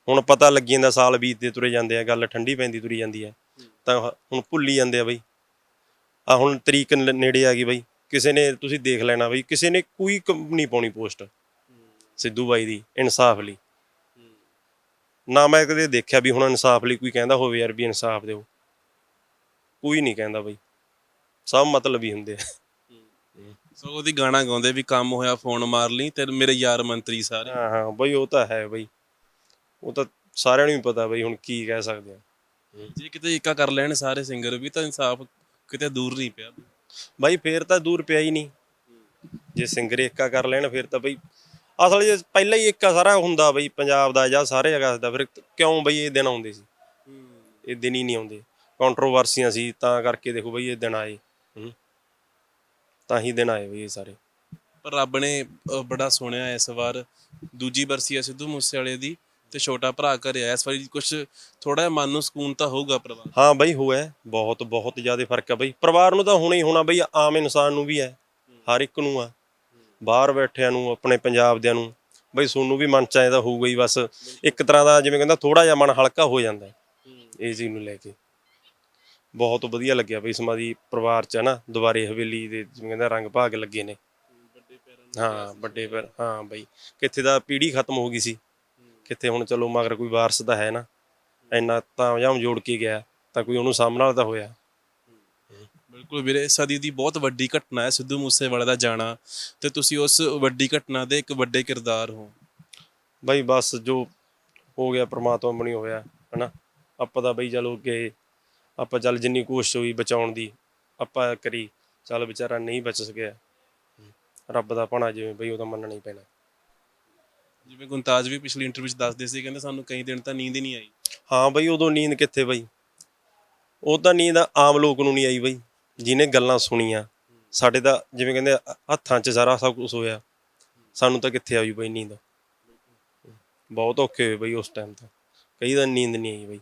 ਹੁਣ ਪਤਾ ਲੱਗੀ ਜਾਂਦਾ, ਸਾਲ ਬੀਤਦੇ ਤੁਰੇ ਜਾਂਦੇ ਆ, ਗੱਲ ਠੰਡੀ ਪੈਂਦੀ ਤੁਰੀ ਜਾਂਦੀ ਹੈ ਤਾਂ ਹੁਣ ਭੁੱਲੀ ਜਾਂਦੇ ਆ ਬਈ। ਆ ਹੁਣ ਤਰੀਕ ਨ- ਨੇੜੇ ਆ ਗਈ ਬਈ। ਕਿਸੇ ਨੇ ਤੁਸੀਂ ਦੇਖ ਲੈਣਾ ਬਈ ਕਿਸੇ ਨੇ ਕੋਈ ਕ- ਨਹੀਂ ਪਾਉਣੀ ਪੋਸਟ। ਸਿੱਧੂ ਬਾਈ ਦੀ ਇਨਸਾਫ ਲਈ। ਨਾ ਮੈਂ ਕਦੇ ਦੇਖਿਆ ਵੀ ਹੁਣ ਇਨਸਾਫ ਲਈ ਕੋਈ ਕਹਿੰਦਾ ਹੋਵੇ ਯਾਰ ਵੀ ਇਨਸਾਫ ਦਿਓ। ਕੋਈ ਨਹੀਂ ਕਹਿੰਦਾ ਬਈ। ਸਭ ਮਤਲਬ ਹੀ ਹੁੰਦੇ ਆ। ਸੋ ਉਹਦੀ ਗਾਣਾ ਗਾਉਂਦੇ ਵੀ ਕੰਮ ਹੋਇਆ ਫੋਨ ਮਾਰ ਲਈ ਤੇ ਮੇਰੇ ਯਾਰ ਮੰਤਰੀ ਸਾਰੇ। ਹਾਂ ਹਾਂ ਬਈ ਉਹ ਤਾਂ ਹੈ ਬਈ। ਉਹ ਤਾਂ ਸਾਰਿਆਂ ਨੂੰ ਹੀ ਪਤਾ ਬਈ ਹੁਣ ਕੀ ਕਹਿ ਸਕਦੇ ਆ। ਜੇ ਕਿਤੇ ਏਕਾ ਕਰ ਲੈਣ ਸਾਰੇ ਸਿੰਗਰ ਵੀ ਤਾਂ ਇਨਸਾਫ ਕਿਤੇ ਦੂਰ ਨਹੀਂ ਪਿਆ। ਬਾਈ ਫੇਰ ਤਾਂ ਦੂਰ ਪਿਆ ਹੀ ਨਹੀਂ। ਜੇ ਸਿੰਗਰ ਏਕਾ ਕਰ ਲੈਣ, ਫਿਰ ਤਾਂ ਬਈ ਅਸਲ ਜੇ ਪਹਿਲਾਂ ਹੀ ਏਕਾ ਸਾਰਾ ਹੁੰਦਾ ਬਈ, ਪੰਜਾਬ ਦਾ ਜਾਂ ਸਾਰੇ ਜਗ੍ਹਾ ਦਾ। ਫਿਰ ਕਿਉਂ ਬਈ ਇਹ ਦਿਨ ਆਉਂਦੇ ਸੀ? ਇਹ ਦਿਨ ਹੀ ਨਹੀਂ ਆਉਂਦੇ। ਕੰਟਰੋਵਰਸੀਆਂ ਸੀ, ਤਾਂ ਕਰਕੇ ਦੇਖੋ ਬਈ ਇਹ ਦਿਨ ਆਏ। ਤਾਂ ਹੀ ਦਿਨ ਆਏ ਬਈ ਇਹ ਸਾਰੇ। ਪਰ ਰੱਬ ਨੇ ਬੜਾ ਸੁਣਿਆ ਇਸ ਵਾਰ। ਦੂਜੀ ਬਰਸੀ ਆ ਸਿੱਧੂ ਮੂਸੇਵਾਲੇ ਦੀ। ਤੇ ਛੋਟਾ ਭਰਾ ਘਰੇ ਆਇਆ ਇਸ ਵਾਰੀ ਕੁਝ ਥੋੜਾ ਜਿਹਾ ਮਨ ਨੂੰ ਸਕੂਨ ਤਾਂ ਹੋਊਗਾ ਪਰਿਵਾਰ ਹਾਂ ਬਈ ਹੋਇਆ ਬਹੁਤ ਬਹੁਤ ਜ਼ਿਆਦਾ ਫ਼ਰਕ ਆ ਬਈ। ਪਰਿਵਾਰ ਨੂੰ ਤਾਂ ਹੋਣਾ ਹੀ ਹੋਣਾ ਬਈ ਆਮ ਇਨਸਾਨ ਨੂੰ ਵੀ ਹੈ ਹਰ ਇੱਕ ਨੂੰ ਆ। ਬਾਹਰ ਬੈਠਿਆਂ ਨੂੰ ਆਪਣੇ ਪੰਜਾਬ ਦਿਆਂ ਨੂੰ ਬਈ ਸੋਨੂੰ ਵੀ ਮਨ ਚ ਆਇਆ ਤਾਂ ਹੋਊਗਾ ਹੀ ਬਸ ਇੱਕ ਤਰ੍ਹਾਂ ਦਾ ਜਿਵੇਂ ਕਹਿੰਦਾ ਥੋੜਾ ਜਿਹਾ ਮਨ ਹਲਕਾ ਹੋ ਜਾਂਦਾ ਹੈ। ਇਹ ਚੀਜ਼ ਨੂੰ ਲੈ ਕੇ। ਬਹੁਤ ਵਧੀਆ ਲੱਗਿਆ ਬਈ ਸਮਾਦੀ ਪਰਿਵਾਰ ਚ ਨਾ ਦੁਬਾਰੇ ਹਵੇਲੀ ਦੇ ਜਿਵੇਂ ਕਹਿੰਦਾ ਰੰਗ ਭਾਗ ਲੱਗੇ ਨੇ। ਹਾਂ ਵੱਡੇ ਪਰ ਹਾਂ ਬਈ ਕਿੱਥੇ ਦਾ ਪੀੜ੍ਹੀ ਖਤਮ ਹੋ ਗਈ ਸੀ। ਕਿੱਥੇ ਹੁਣ ਚਲੋ ਮਗਰ ਕੋਈ ਵਾਰਸ ਤਾਂ ਹੈ ਨਾ ਇੰਨਾ ਤਾਂ ਜਾਂ ਜੋੜ ਕੇ ਗਿਆ ਤਾਂ ਕੋਈ ਉਹਨੂੰ ਸਾਹਮਣੇ ਵਾਲਾ ਤਾਂ ਹੋਇਆ। ਬਿਲਕੁਲ ਵੀਰੇ ਸਦੀ ਦੀ ਬਹੁਤ ਵੱਡੀ ਘਟਨਾ ਹੈ ਸਿੱਧੂ ਮੂਸੇਵਾਲੇ ਦਾ ਜਾਣਾ। ਤੇ ਤੁਸੀਂ ਉਸ ਵੱਡੀ ਘਟਨਾ ਦੇ ਇੱਕ ਵੱਡੇ ਕਿਰਦਾਰ ਹੋ। ਬਈ ਬਸ ਜੋ ਹੋ ਗਿਆ ਪ੍ਰਮਾਤਮਾ ਬਣੀ ਹੋਇਆ ਹਨਾ। ਆਪਾਂ ਤਾਂ ਬਈ ਚਲੋ ਕਿ ਆਪਾਂ ਚੱਲ ਜਿੰਨੀ ਕੋਸ਼ਿਸ਼ ਹੋਈ ਬਚਾਉਣ ਦੀ ਆਪਾਂ ਕਰੀ ਚੱਲ ਵਿਚਾਰਾ ਨਹੀਂ ਬਚ ਸਕਿਆ। ਰੱਬ ਦਾ ਭਾਣਾ ਜਿਵੇਂ ਬਈ ਉਹਦਾ ਮੰਨਣਾ ਹੀ ਪੈਣਾ। ਜਿਵੇਂ ਗੁੰਤਾਜ ਵੀ ਪਿਛਲੀ ਇੰਟਰਵਿਊ 'ਚ ਦੱਸਦੇ ਸੀ ਕਹਿੰਦੇ ਸਾਨੂੰ ਕਈ ਦਿਨ ਤਾਂ ਨੀਂਦ ਹੀ ਨਹੀਂ ਆਈ। ਹਾਂ ਬਈ ਉਦੋਂ ਨੀਂਦ ਕਿੱਥੇ ਬਈ? ਉਹ ਤਾਂ ਨੀਂਦ ਆਮ ਲੋਕ ਨੂੰ ਨਹੀਂ ਆਈ ਬਈ ਜਿਹਨੇ ਗੱਲਾਂ ਸੁਣੀਆਂ। ਸਾਡੇ ਤਾਂ ਜਿਵੇਂ ਕਹਿੰਦੇ ਹੱਥਾਂ 'ਚ ਸਾਰਾ ਸਭ ਕੁਝ ਹੋਇਆ। ਸਾਨੂੰ ਤਾਂ ਕਿੱਥੇ ਆਈ ਬਈ ਨੀਂਦ? ਬਹੁਤ ਔਖੇ ਹੋਏ ਬਈ ਉਸ ਟਾਈਮ ਤਾਂ। ਕਈ ਦਿਨ ਨੀਂਦ ਨਹੀਂ ਆਈ ਬਈ।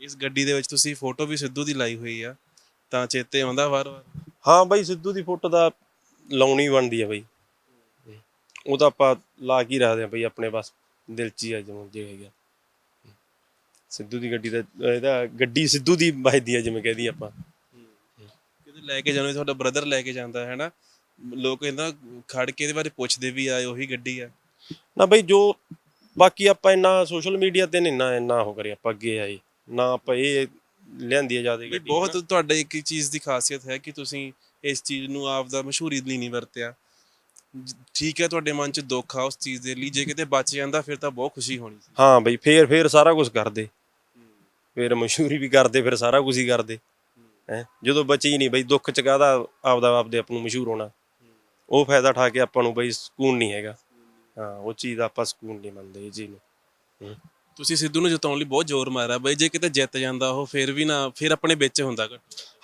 ਇਸ ਗੱਡੀ ਦੇ ਵਿੱਚ ਤੁਸੀਂ ਫੋਟੋ ਵੀ ਸਿੱਧੂ ਦੀ ਲਾਈ ਹੋਈ ਆ ਤਾਂ ਚੇਤੇ ਆਉਂਦਾ ਵਾਰ-ਵਾਰ? ਹਾਂ ਬਈ ਸਿੱਧੂ ਦੀ ਫੋਟੋ ਤਾਂ ਲਾਉਣੀ ਬਣਦੀ ਆ ਬਈ। ਉਹ ਤਾਂ ਆਪਾਂ ਲਾ ਕੇ ਹੀ ਰੱਖਦੇ ਆ ਬਈ ਆਪਣੇ ਬਸ ਦਿਲ 'ਚ ਹੀ ਆ ਜਿਵੇਂ ਜੇ ਹੈਗਾ। ਸਿੱਧੂ ਦੀ ਗੱਡੀ ਦਾ ਇਹਦਾ ਗੱਡੀ ਸਿੱਧੂ ਦੀ ਵੱਜਦੀ ਆ ਜਿਵੇਂ ਕਹਦੀ ਆਪਾਂ। ਕਿਤੇ ਲੈ ਕੇ ਜਾਣਾ ਤੁਹਾਡਾ ਬ੍ਰਦਰ ਲੈ ਕੇ ਜਾਂਦਾ ਹੈ ਨਾ ਲੋਕ ਇਹਦਾ ਖੜ ਕੇ ਇਹਦੇ ਬਾਰੇ ਪੁੱਛਦੇ ਵੀ ਆ ਉਹੀ ਗੱਡੀ ਆ। ਨਾ ਬਈ ਜੋ ਬਾਕੀ ਆਪਾਂ ਇੰਨਾ ਸੋਸ਼ਲ ਮੀਡੀਆ ਤੇ ਨਹੀਂ ਨਾ ਇੰਨਾ ਉਹ ਕਰੇ ਆਪਾਂ ਅੱਗੇ ਆਏ। ਨਾ ਆਪਾਂ ਇਹ ਲਿਆਂਦੀ ਆ ਜ਼ਿਆਦਾ ਗੱਡੀ। ਬਹੁਤ ਤੁਹਾਡੇ ਇੱਕ ਚੀਜ਼ ਦੀ ਖਾਸੀਅਤ ਹੈ ਕਿ ਤੁਸੀਂ ਇਸ ਚੀਜ਼ ਨੂੰ ਆਪ ਦਾ ਮਸ਼ਹੂਰੀ ਲਈ ਨਹੀਂ ਵਰਤਿਆ। ਠੀਕ ਹੈ ਤੁਹਾਡੇ ਮਨ 'ਚ ਦੁੱਖ ਆ ਉਸ ਚੀਜ਼ ਦੇ ਲਈ ਜੇ ਕਿਤੇ ਬਚ ਜਾਂਦਾ ਫਿਰ ਤਾਂ ਬਹੁਤ ਖੁਸ਼ੀ ਹੋਣੀ ਸੀ। ਹਾਂ ਬਈ ਫੇਰ ਫੇਰ ਸਾਰਾ ਕੁਝ ਕਰਦੇ। ਫੇਰ ਮਸ਼ਹੂਰੀ ਵੀ ਕਰਦੇ ਫਿਰ ਸਾਰਾ ਕੁਝ ਹੀ ਕਰਦੇ। ਹੈ। ਜਦੋਂ ਬਚੀ ਹੀ ਨਹੀਂ ਬਈ ਦੁੱਖ ਚ ਕਾਹਦਾ ਆਪਦਾ ਆਪਦੇ ਆਪ ਨੂੰ ਮਸ਼ਹੂਰ ਹੋਣਾ। ਉਹ ਫਾਇਦਾ ਠਾ ਕੇ ਆਪਾਂ ਨੂੰ ਬਈ ਸਕੂਨ ਨਹੀਂ ਹੈਗਾ। ਹਾਂ ਉਹ ਚੀਜ਼ ਦਾ ਆਪਾਂ ਸਕੂਨ ਨਹੀਂ ਮੰਨਦੇ ਚੀਜ਼ ਨੂੰ। ਤੁਸੀਂ ਸਿੱਧੂ ਨੂੰ ਜਿਤਾਉਣ ਲਈ ਬਹੁਤ ਜ਼ੋਰ ਮਾਰਿਆ ਬਈ ਜੇ ਕਿਤੇ ਜਿੱਤ ਜਾਂਦਾ ਉਹ ਫਿਰ ਵੀ ਨਾ ਫਿਰ ਆਪਣੇ ਵਿੱਚ ਹੁੰਦਾ।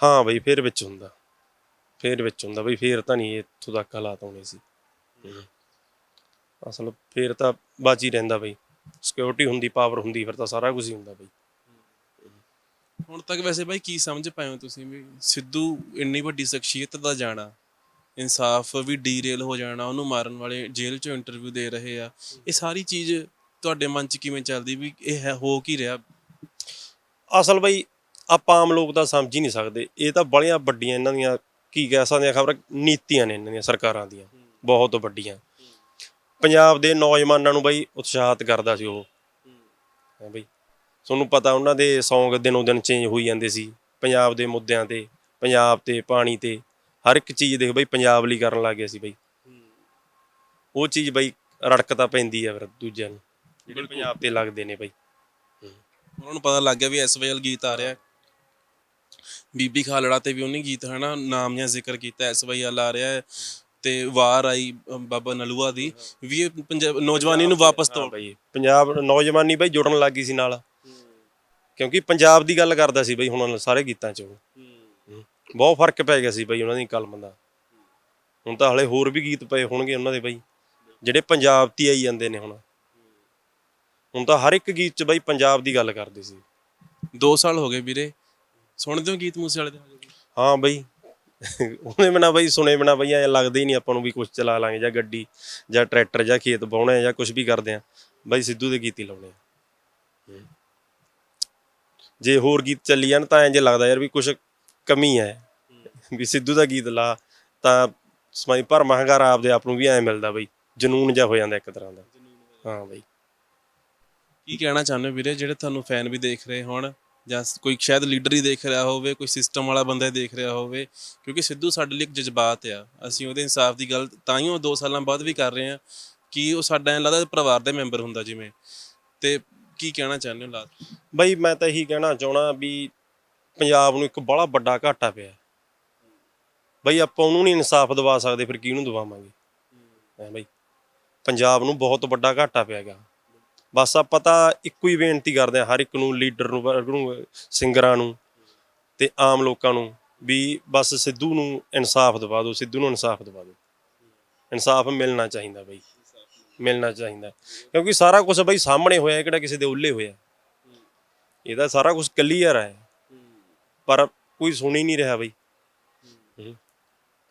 ਹਾਂ ਬਈ ਫੇਰ ਵਿੱਚ ਹੁੰਦਾ। ਫੇਰ ਵਿੱਚ ਹੁੰਦਾ ਬਈ ਫੇਰ ਤਾਂ ਨਹੀਂ ਇੱਥੋਂ ਤੱਕ ਹਾਲਾਤ ਆਉਣੇ ਸੀ। ਅਸਲ ਫੇਰ ਤਾਂ ਬਾਜੀ ਰਹਿੰਦਾ ਬਈ। ਸਿਕਿਉਰਿਟੀ ਹੁੰਦੀ ਪਾਵਰ ਹੁੰਦੀ ਫਿਰ ਤਾਂ ਸਾਰਾ ਕੁਝ ਹੀ ਹੁੰਦਾ ਬਈ। ਹੁਣ ਤੱਕ ਵੈਸੇ ਬਾਈ ਕੀ ਸਮਝ ਪਾਏ ਹੋ ਤੁਸੀਂ ਵੀ? ਸਿੱਧੂ ਇੰਨੀ ਵੱਡੀ ਸ਼ਖਸੀਅਤ ਦਾ ਜਾਣਾ ਇਨਸਾਫ ਵੀ ਡੀਰੇਲ ਹੋ ਜਾਣਾ ਉਹਨੂੰ ਮਾਰਨ ਵਾਲੇ ਜੇਲ੍ਹ 'ਚੋਂ ਇੰਟਰਵਿਊ ਦੇ ਰਹੇ ਆ। ਇਹ ਸਾਰੀ ਚੀਜ਼ ਤੁਹਾਡੇ ਮਨ 'ਚ ਕਿਵੇਂ ਚੱਲਦੀ ਵੀ ਇਹ ਹੈ ਹੋ ਕੀ ਰਿਹਾ? ਅਸਲ ਬਈ ਆਪਾਂ ਆਮ ਲੋਕ ਤਾਂ ਸਮਝ ਹੀ ਨਹੀਂ ਸਕਦੇ। ਇਹ ਤਾਂ ਬੜੀਆਂ ਵੱਡੀਆਂ ਇਹਨਾਂ ਦੀਆਂ ਕੀ ਕਹਿ ਸਕਦੇ ਆ ਖਬਰ ਨੀਤੀਆਂ ਨੇ ਇਹਨਾਂ ਦੀਆਂ ਸਰਕਾਰਾਂ ਦੀਆਂ। ਬਹੁਤ ਵੱਡੀਆਂ। ਪੰਜਾਬ ਦੇ ਨੌਜਵਾਨਾਂ ਨੂੰ ਬਈ ਉਤਸ਼ਾਹਿਤ ਕਰਦਾ ਸੀ ਉਹ। ਹੈ ਬਈ ਤੁਹਾਨੂੰ ਪਤਾ ਉਹਨਾਂ ਦੇ ਸੌਂਗ ਦਿਨੋਂ ਦਿਨ ਚੇਂਜ ਹੋਈ ਜਾਂਦੇ ਸੀ। ਪੰਜਾਬ ਦੇ ਮੁੱਦਿਆਂ ਤੇ ਪੰਜਾਬ ਤੇ ਪਾਣੀ ਤੇ ਹਰ ਇੱਕ ਚੀਜ਼ ਦੇਖ ਬਈ ਪੰਜਾਬ ਲਈ ਕਰਨ ਲੱਗ ਗਿਆ ਸੀ ਬਈ। ਉਹ ਚੀਜ਼ ਬਈ ਰੜਕ ਤਾਂ ਪੈਂਦੀ ਆ ਫਿਰ ਦੂਜਿਆਂ ਨੂੰ ਜਿਹੜੇ ਪੰਜਾਬ ਤੇ ਲੱਗਦੇ ਨੇ ਬਈ। ਉਹਨਾਂ ਨੂੰ ਪਤਾ ਲੱਗ ਗਿਆ ਵੀ ਐਸਵਾਈਐਲ ਗੀਤ ਆ ਰਿਹਾ। ਬੀਬੀ ਖਾਲੜਾ ਤੇ ਵੀ ਉਹਨੇ ਗੀਤ ਹਨਾ ਨਾਮ ਜਾਂ ਜ਼ਿਕਰ ਕੀਤਾ ਐਸਵਾਈਐਲ ਆ ਰਿਹਾ। ਹੈ ਤੇ ਵਾਰ ਆਈ ਅ, ਬਾਬਾ ਨਲੂਆ ਦੀ ਵੀ ਇਹ ਪੰਜਾਬ ਨੌਜਵਾਨੀ ਨੂੰ ਵਾਪਸ ਤੋੜ। ਬਈ ਪੰਜਾਬ ਨੌਜਵਾਨੀ ਬਈ ਜੁੜਨ ਲੱਗ ਗਈ ਸੀ ਨਾਲ। ਕਿਉਂਕਿ ਪੰਜਾਬ ਦੀ ਗੱਲ ਕਰਦਾ ਸੀ ਬਈ ਹੁਣ ਸਾਰੇ ਗੀਤਾਂ 'ਚ। ਉਹ ਬਹੁਤ ਫ਼ਰਕ ਪੈ ਗਿਆ ਸੀ ਬਈ ਉਹਨਾਂ ਦੀ ਕਲਮ ਦਾ। ਹੁਣ ਤਾਂ ਹਲੇ ਹੋਰ ਵੀ ਗੀਤ ਪਏ ਹੋਣਗੇ ਉਹਨਾਂ ਦੇ ਬਾਈ ਜਿਹੜੇ ਪੰਜਾਬ 'ਤੇ ਆਈ ਜਾਂਦੇ ਨੇ ਹੁਣ। ਹੁਣ ਤਾਂ ਹਰ ਇੱਕ ਗੀਤ 'ਚ ਬਾਈ ਪੰਜਾਬ ਦੀ ਗੱਲ ਕਰਦੇ ਸੀ। 2 ਸਾਲ ਹੋ ਗਏ ਵੀਰੇ। ਸੁਣਦੇ ਹੋ ਗੀਤ ਮੂਸੇ ਵਾਲੇ ਦੇ? ਹਾਂ ਬਈ ਉਹਨੇ ਬਿਨਾ ਬਈ, ਸੁਣੇ ਬਿਨਾ ਬਈ, ਐ ਲੱਗਦਾ ਹੀ ਨਹੀਂ ਆਪਾਂ ਨੂੰ ਵੀ ਕੁਝ ਚਲਾ ਲਾਂਗੇ ਜਾਂ ਗੱਡੀ ਜਾਂ ਟਰੈਕਟਰ ਜਾਂ ਖੇਤ ਬਾਉਣਾ ਜਾਂ ਕੁਝ ਵੀ ਕਰਦੇ ਆ। ਬਈ ਸਿੱਧੂ ਦੇ ਗੀਤ ਹੀ ਲਾਉਣੇ ਆ। ਜੇ ਹੋਰ ਗੀਤ ਚੱਲੀ ਜਾਣ ਤਾਂ ਇੰਜ ਲੱਗਦਾ ਯਾਰ ਵੀ ਕੁਝ ਕਮੀ ਹੈ ਵੀ ਸਿੱਧੂ ਦਾ ਗੀਤ ਲਾ ਤਾਂ ਸਮਾਈ ਭਰ ਮਹੰਗਾਰਾ ਆਪਦੇ ਆਪ ਨੂੰ ਵੀ ਐ ਮਿਲਦਾ ਬਈ, ਜਨੂਨ ਜਿਹਾ ਹੋ ਜਾਂਦਾ ਇੱਕ ਤਰ੍ਹਾਂ ਦਾ। ਹਾਂ ਬਈ। ਕੀ ਕਹਿਣਾ ਚਾਹੁੰਦੇ ਹੋ ਵੀਰੇ, ਜਿਹੜੇ ਤੁਹਾਨੂੰ ਫੈਨ ਵੀ ਦੇਖ ਰਹੇ ਹੋਣ? ਜਾਂ ਕੋਈ ਸ਼ਾਇਦ ਲੀਡਰ ਹੀ ਦੇਖ ਰਿਹਾ ਹੋਵੇ, ਕੋਈ ਸਿਸਟਮ ਵਾਲਾ ਬੰਦਾ ਹੀ ਦੇਖ ਰਿਹਾ ਹੋਵੇ, ਕਿਉਂਕਿ ਸਿੱਧੂ ਸਾਡੇ ਲਈ ਇੱਕ ਜਜ਼ਬਾਤ ਆ। ਅਸੀਂ ਉਹਦੇ ਇਨਸਾਫ ਦੀ ਗੱਲ ਤਾਂ ਹੀ ਉਹ 2 ਸਾਲਾਂ ਬਾਅਦ ਵੀ ਕਰ ਰਹੇ ਆ ਕਿ ਉਹ ਸਾਡਾ ਐਂ ਲੱਗਦਾ ਪਰਿਵਾਰ ਦਾ ਮੈਂਬਰ ਹੁੰਦਾ ਜਿਵੇਂ। ਤੇ ਕੀ ਕਹਿਣਾ ਚਾਹੁੰਦੇ ਹੋ ਲਾਲ? ਬਈ ਮੈਂ ਤਾਂ ਇਹੀ ਕਹਿਣਾ ਚਾਹਣਾ ਵੀ ਪੰਜਾਬ ਨੂੰ ਇੱਕ ਬੜਾ ਵੱਡਾ ਘਾਟਾ ਪਿਆ। ਬਈ ਆਪਾਂ ਉਹਨੂੰ ਨਹੀਂ ਇਨਸਾਫ ਦਿਵਾ ਸਕਦੇ, ਫਿਰ ਕਿਹਨੂੰ ਦਿਵਾਵਾਂਗੇ? ਹੈ ਬਈ, ਪੰਜਾਬ ਨੂੰ ਬਹੁਤ ਵੱਡਾ ਘਾਟਾ ਪਿਆ ਗਾ ਬਸ ਆਪਾਂ ਤਾਂ ਇੱਕੋ ਹੀ ਬੇਨਤੀ ਕਰਦੇ ਹਾਂ ਹਰ ਇੱਕ ਨੂੰ ਲੀਡਰ ਨੂੰ, ਵਰਗ ਨੂੰ, ਸਿੰਗਰਾਂ ਨੂੰ ਤੇ ਆਮ ਲੋਕਾਂ ਨੂੰ ਵੀ ਬਸ ਸਿੱਧੂ ਨੂੰ ਇਨਸਾਫ ਦਿਵਾ ਦਿਓ, ਸਿੱਧੂ ਨੂੰ ਇਨਸਾਫ ਦਿਵਾ ਦਿਓ। ਇਨਸਾਫ ਮਿਲਣਾ ਚਾਹੀਦਾ ਬਈ, ਮਿਲਣਾ ਚਾਹੀਦਾ। ਕਿਉਂਕਿ ਸਾਰਾ ਕੁਝ ਬਈ ਸਾਹਮਣੇ ਹੋਇਆ ਕਿਹੜਾ ਕਿਸੇ ਦੇ ਉੱਲੇ ਹੋਇਆ। ਇਹਦਾ ਸਾਰਾ ਕੁਝ ਕਲੀਅਰ ਹੈ। ਪਰ ਕੋਈ ਸੁਣ ਹੀ ਨਹੀਂ ਰਿਹਾ ਬਈ।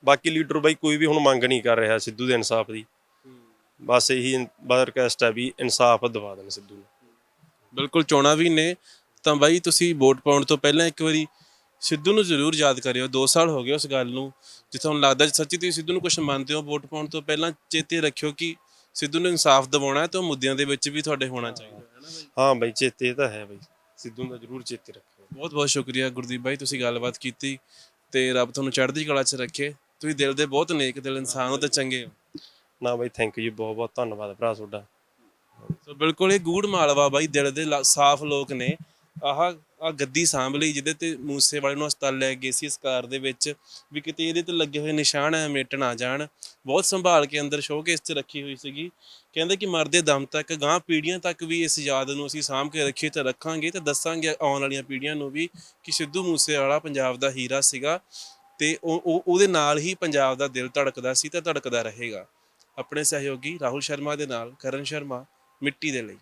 ਬਾਕੀ ਲੀਡਰ ਬਈ ਕੋਈ ਵੀ ਹੁਣ ਮੰਗ ਨਹੀਂ ਕਰ ਰਿਹਾ ਸਿੱਧੂ ਦੇ ਇਨਸਾਫ ਦੀ। ਬਸ ਇਹੀ ਬਸ ਰਿਕਵੈਸਟ ਹੈ ਵੀ ਇਨਸਾਫ ਦਿਵਾ ਦੇਣ ਸਿੱਧੂ ਨੂੰ। ਬਿਲਕੁਲ ਚੋਣਾਂ ਵੀ ਨੇ। ਤਾਂ ਬਾਈ ਤੁਸੀਂ ਵੋਟ ਪਾਉਣ ਤੋਂ ਪਹਿਲਾਂ ਇੱਕ ਵਾਰੀ ਸਿੱਧੂ ਨੂੰ ਜ਼ਰੂਰ ਯਾਦ ਕਰਿਓ। 2 ਸਾਲ ਹੋ ਗਏ ਉਸ ਗੱਲ ਨੂੰ। ਜੇ ਤੁਹਾਨੂੰ ਲੱਗਦਾ ਜੇ ਸੱਚੀ ਤੁਸੀਂ ਸਿੱਧੂ ਨੂੰ ਕੁਝ ਮੰਨਦੇ ਹੋ ਵੋਟ ਪਾਉਣ ਤੋਂ ਪਹਿਲਾਂ ਚੇਤੇ ਰੱਖਿਓ ਕਿ ਸਿੱਧੂ ਨੂੰ ਇਨਸਾਫ ਦਿਵਾਉਣਾ ਹੈ ਤਾਂ ਮੁੱਦਿਆਂ ਦੇ ਵਿੱਚ ਵੀ ਤੁਹਾਡੇ ਹੋਣਾ ਚਾਹੀਦਾ। ਹੈ ਨਾ ਬਾਈ ਹਾਂ ਬਈ ਚੇਤੇ ਇਹ ਤਾਂ ਹੈ ਬਈ। ਸਿੱਧੂ ਦਾ ਜ਼ਰੂਰ ਚੇਤੇ ਰੱਖਿਓ। ਬਹੁਤ ਬਹੁਤ ਸ਼ੁਕਰੀਆ ਗੁਰਦੀਪ ਬਾਈ ਤੁਸੀਂ ਗੱਲਬਾਤ ਕੀਤੀ ਤੇ ਰੱਬ ਤੁਹਾਨੂੰ ਚੜ੍ਹਦੀ ਕਲਾ 'ਚ ਰੱਖੇ। ਤੁਸੀਂ ਦਿਲ ਦੇ ਬਹੁਤ ਨੇਕ ਦਿਲ ਇਨਸਾਨ ਹੋ ਤੇ ਚੰਗੇ ਹੋ। ਨਾ ਬਾਈ ਥੈਂਕ ਯੂ ਬਹੁਤ ਬਹੁਤ ਧੰਨਵਾਦ ਭਰਾ ਤੁਹਾਡਾ। ਸੋ ਬਿਲਕੁਲ ਇਹ ਗੂੜ ਮਾਲਵਾ ਬਾਈ, ਦਿਲ ਦੇ ਲਾ- ਸਾਫ਼ ਲੋਕ ਨੇ। ਆਹ ਆ ਗੱਦੀ ਸਾਂਭ ਲਈ, ਜਿਹਦੇ ਤੇ ਮੂਸੇ ਵਾਲੇ ਨੂੰ ਹਸਪਤਾਲ ਲੈ ਗਏ ਸੀ ਇਸ ਕਾਰ ਦੇ ਵਿੱਚ। ਵੀ ਕਿਤੇ ਇਹਦੇ ਤੇ ਲੱਗੇ ਹੋਏ ਨਿਸ਼ਾਨ ਐ ਮਿਟ ਨਾ ਜਾਣ। ਬਹੁਤ ਸੰਭਾਲ ਕੇ ਅੰਦਰ ਸ਼ੋਕੇਸ 'ਚ ਰੱਖੀ ਹੋਈ ਸੀਗੀ। ਕਹਿੰਦੇ ਕਿ ਮਰਦੇ ਦਮ ਤੱਕ ਗਾਂ ਪੀੜ੍ਹੀਆਂ ਤੱਕ ਵੀ ਇਸ ਯਾਦ ਨੂੰ ਅਸੀਂ ਸਾਂਭ ਕੇ ਰੱਖੀ ਤੇ ਰੱਖਾਂਗੇ ਤੇ ਦੱਸਾਂਗੇ ਆਉਣ ਵਾਲੀਆਂ ਪੀੜ੍ਹੀਆਂ ਨੂੰ ਵੀ ਕਿ ਸਿੱਧੂ ਮੂਸੇ ਵਾਲਾ ਪੰਜਾਬ ਦਾ ਹੀਰਾ ਸੀਗਾ ਤੇ ਉਹ, ਉਹ- ਉਹਦੇ ਨਾਲ ਹੀ ਪੰਜਾਬ ਦਾ ਦਿਲ ਧੜਕਦਾ ਸੀ ਤੇ ਧੜਕਦਾ ਰਹੇਗਾ। ਆਪਣੇ ਸਹਿਯੋਗੀ ਰਾਹੁਲ ਸ਼ਰਮਾ ਦੇ ਨਾਲ ਕਰਨ ਸ਼ਰਮਾ ਮਿੱਟੀ ਦੇ ਲਈ।